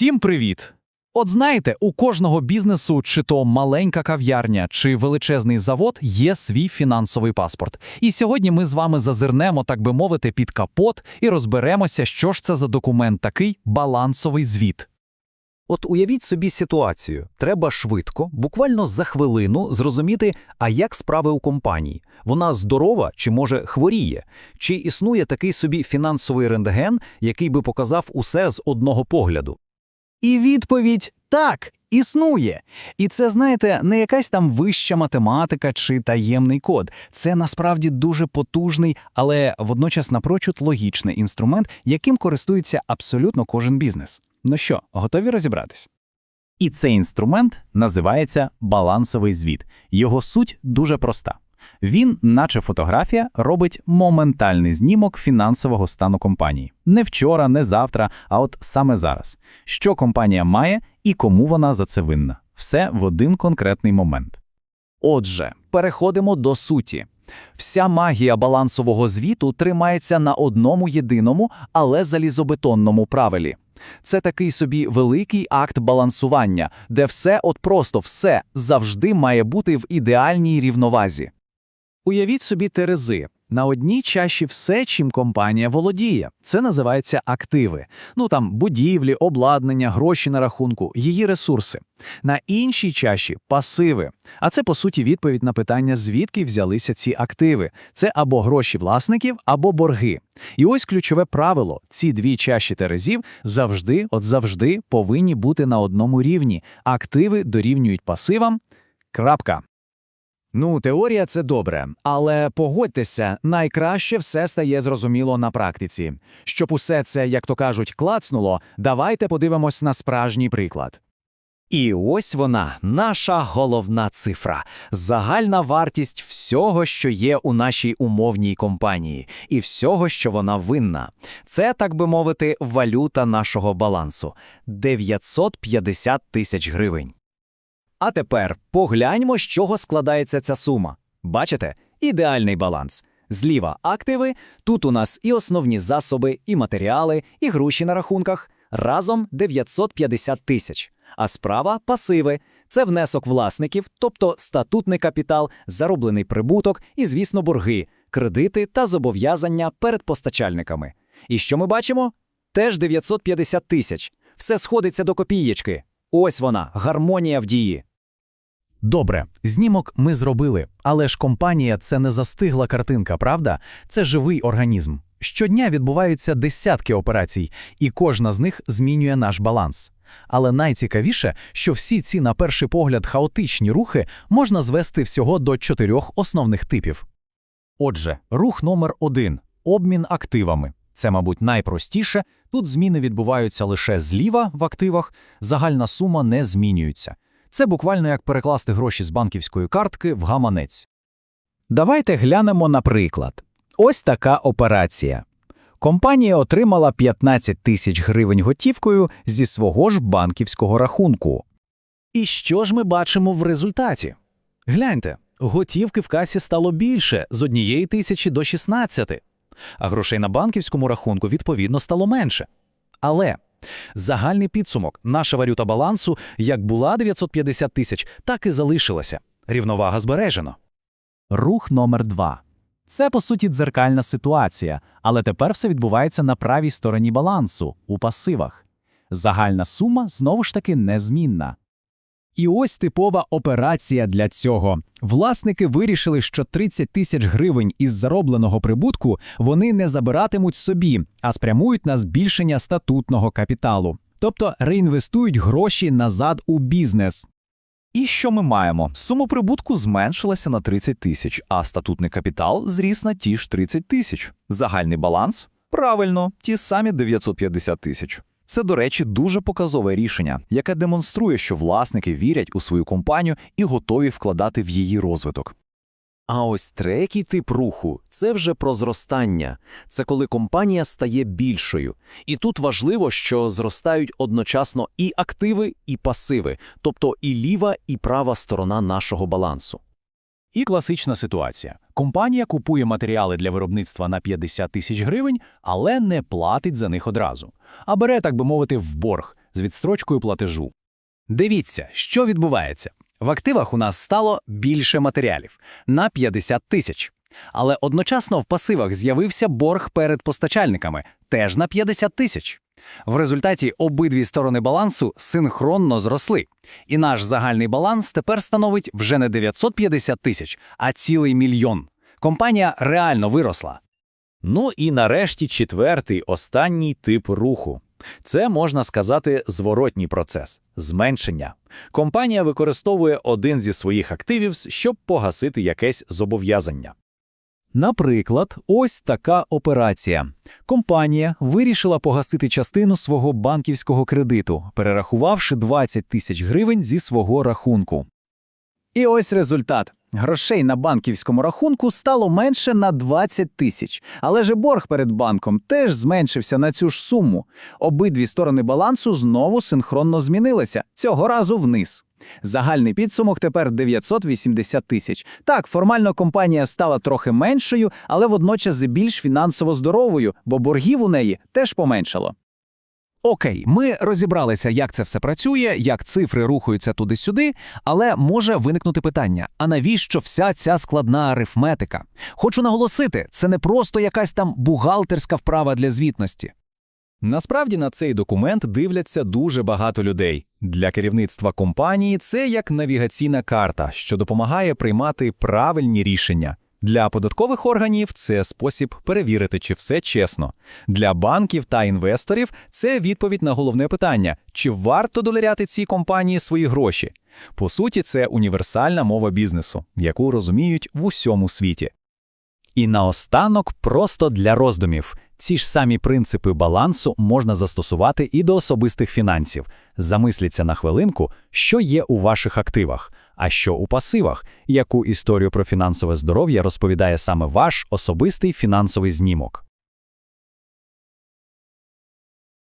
Всім привіт! От знаєте, у кожного бізнесу, чи то маленька кав'ярня, чи величезний завод, є свій фінансовий паспорт. І сьогодні ми з вами зазирнемо, так би мовити, під капот і розберемося, що ж це за документ такий балансовий звіт. От уявіть собі ситуацію. Треба швидко, буквально за хвилину, зрозуміти, а як справи у компанії. Вона здорова чи може хворіє? Чи існує такий собі фінансовий рентген, який би показав усе з одного погляду? І відповідь так, існує. І це, знаєте, не якась там вища математика чи таємний код. Це насправді дуже потужний, але водночас напрочуд логічний інструмент, яким користується абсолютно кожен бізнес. Ну що, готові розібратись? І цей інструмент називається балансовий звіт. Його суть дуже проста. Він, наче фотографія, робить моментальний знімок фінансового стану компанії. Не вчора, не завтра, а от саме зараз. Що компанія має і кому вона за це винна. Все в один конкретний момент. Отже, переходимо до суті. Вся магія балансового звіту тримається на одному єдиному, але залізобетонному правилі. Це такий собі великий акт балансування, де все, от просто все, завжди має бути в ідеальній рівновазі. Уявіть собі терези. На одній чаші все, чим компанія володіє. Це називається активи. Ну там будівлі, обладнання, гроші на рахунку, її ресурси. На іншій чаші пасиви. А це по суті відповідь на питання, звідки взялися ці активи. Це або гроші власників, або борги. І ось ключове правило: ці дві чаші терезів завжди, от завжди, повинні бути на одному рівні. Активи дорівнюють пасивам. Крапка. Ну, теорія це добре, але погодьтеся, найкраще все стає зрозуміло на практиці. Щоб усе це, як то кажуть, клацнуло, давайте подивимось на справжній приклад. І ось вона, наша головна цифра, загальна вартість всього, що є у нашій умовній компанії, і всього, що вона винна. Це, так би мовити, валюта нашого балансу 950 тисяч гривень. А тепер погляньмо, з чого складається ця сума. Бачите? Ідеальний баланс. Зліва активи, тут у нас і основні засоби, і матеріали, і гроші на рахунках. Разом 950 тисяч. А справа пасиви. Це внесок власників, тобто статутний капітал, зароблений прибуток і, звісно, борги, кредити та зобов'язання перед постачальниками. І що ми бачимо? Теж 950 тисяч. Все сходиться до копієчки. Ось вона, гармонія в дії. Добре, знімок ми зробили, але ж компанія це не застигла картинка, правда? Це живий організм. Щодня відбуваються десятки операцій, і кожна з них змінює наш баланс. Але найцікавіше, що всі ці, на перший погляд, хаотичні рухи можна звести всього до чотирьох основних типів. Отже, рух номер один обмін активами. Це, мабуть, найпростіше. Тут зміни відбуваються лише зліва в активах, загальна сума не змінюється. Це буквально як перекласти гроші з банківської картки в гаманець. Давайте глянемо на приклад. Ось така операція. Компанія отримала 15 тисяч гривень готівкою зі свого ж банківського рахунку. І що ж ми бачимо в результаті? Гляньте, готівки в касі стало більше з однієї тисячі до 16, а грошей на банківському рахунку відповідно стало менше. Але Загальний підсумок, наша валюта балансу як була 950 тисяч, так і залишилася. Рівновага збережено. Рух номер два. Це, по суті, дзеркальна ситуація, але тепер все відбувається на правій стороні балансу, у пасивах. Загальна сума знову ж таки незмінна. І ось типова операція для цього. Власники вирішили, що 30 тисяч гривень із заробленого прибутку вони не забиратимуть собі, а спрямують на збільшення статутного капіталу, тобто реінвестують гроші назад у бізнес. І що ми маємо? Сума прибутку зменшилася на 30 тисяч, а статутний капітал зріс на ті ж 30 тисяч. Загальний баланс? Правильно, ті самі 950 тисяч. Це, до речі, дуже показове рішення, яке демонструє, що власники вірять у свою компанію і готові вкладати в її розвиток. А ось третій тип руху це вже про зростання. Це коли компанія стає більшою. І тут важливо, що зростають одночасно і активи, і пасиви, тобто і ліва, і права сторона нашого балансу. І класична ситуація. Компанія купує матеріали для виробництва на 50 тисяч гривень, але не платить за них одразу, а бере, так би мовити, в борг з відстрочкою платежу. Дивіться, що відбувається. В активах у нас стало більше матеріалів на 50 тисяч. Але одночасно в пасивах з'явився борг перед постачальниками теж на 50 тисяч. В результаті обидві сторони балансу синхронно зросли. І наш загальний баланс тепер становить вже не 950 тисяч, а цілий мільйон. Компанія реально виросла. Ну і нарешті четвертий, останній тип руху. Це, можна сказати, зворотній процес – зменшення. Компанія використовує один зі своїх активів, щоб погасити якесь зобов'язання. Наприклад, ось така операція. Компанія вирішила погасити частину свого банківського кредиту, перерахувавши 20 тисяч гривень зі свого рахунку. І ось результат. Грошей на банківському рахунку стало менше на 20 тисяч, але же борг перед банком теж зменшився на цю ж суму. Обидві сторони балансу знову синхронно змінилися, цього разу вниз. Загальний підсумок тепер 980 тисяч. Так, формально компанія стала трохи меншою, але водночас більш фінансово здоровою, бо боргів у неї теж поменшало. Окей, ми розібралися, як це все працює, як цифри рухаються туди-сюди, але може виникнути питання: а навіщо вся ця складна арифметика? Хочу наголосити, це не просто якась там бухгалтерська вправа для звітності. Насправді на цей документ дивляться дуже багато людей. Для керівництва компанії це як навігаційна карта, що допомагає приймати правильні рішення. Для податкових органів це спосіб перевірити, чи все чесно. Для банків та інвесторів це відповідь на головне питання: чи варто довіряти цій компанії свої гроші? По суті, це універсальна мова бізнесу, яку розуміють в усьому світі. І наостанок просто для роздумів. Ці ж самі принципи балансу можна застосувати і до особистих фінансів. Замисліться на хвилинку, що є у ваших активах, а що у пасивах, яку історію про фінансове здоров'я розповідає саме ваш особистий фінансовий знімок.